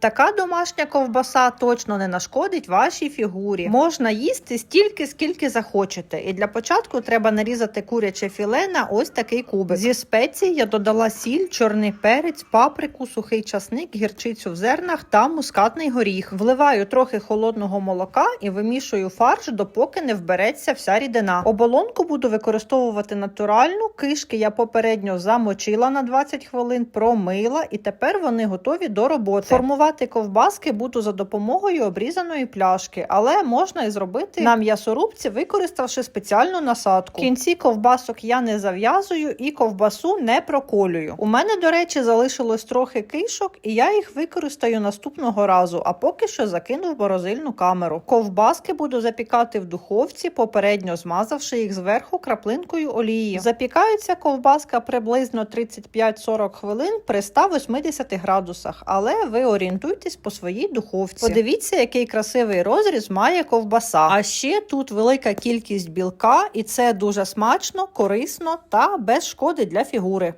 Така домашня ковбаса точно не нашкодить вашій фігурі. Можна їсти стільки, скільки захочете. І для початку треба нарізати куряче філе на ось такий кубик. Зі спецій я додала сіль, чорний перець, паприку, сухий часник, гірчицю в зернах та мускатний горіх. Вливаю трохи холодного молока і вимішую фарш, допоки не вбереться вся рідина. Оболонку буду використовувати натуральну. Кишки я попередньо замочила на 20 хвилин, промила, і тепер вони готові до роботи. Формувати ковбаски буду за допомогою обрізаної пляшки, але можна і зробити на м'ясорубці, використавши спеціальну насадку. В кінці ковбасок я не зав'язую і ковбасу не проколюю. У мене, до речі, залишилось трохи кишок, і я їх використаю наступного разу, а поки що закину в морозильну камеру. Ковбаски буду запікати в духовці, попередньо змазавши їх зверху краплинкою олії. Запікається ковбаска приблизно 35-40 хвилин при 180 градусах, але ви орієнтуйтесь по своїй духовці. Подивіться, який красивий розріз має ковбаса. А ще тут велика кількість білка, і це дуже смачно, корисно та без шкоди для фігури.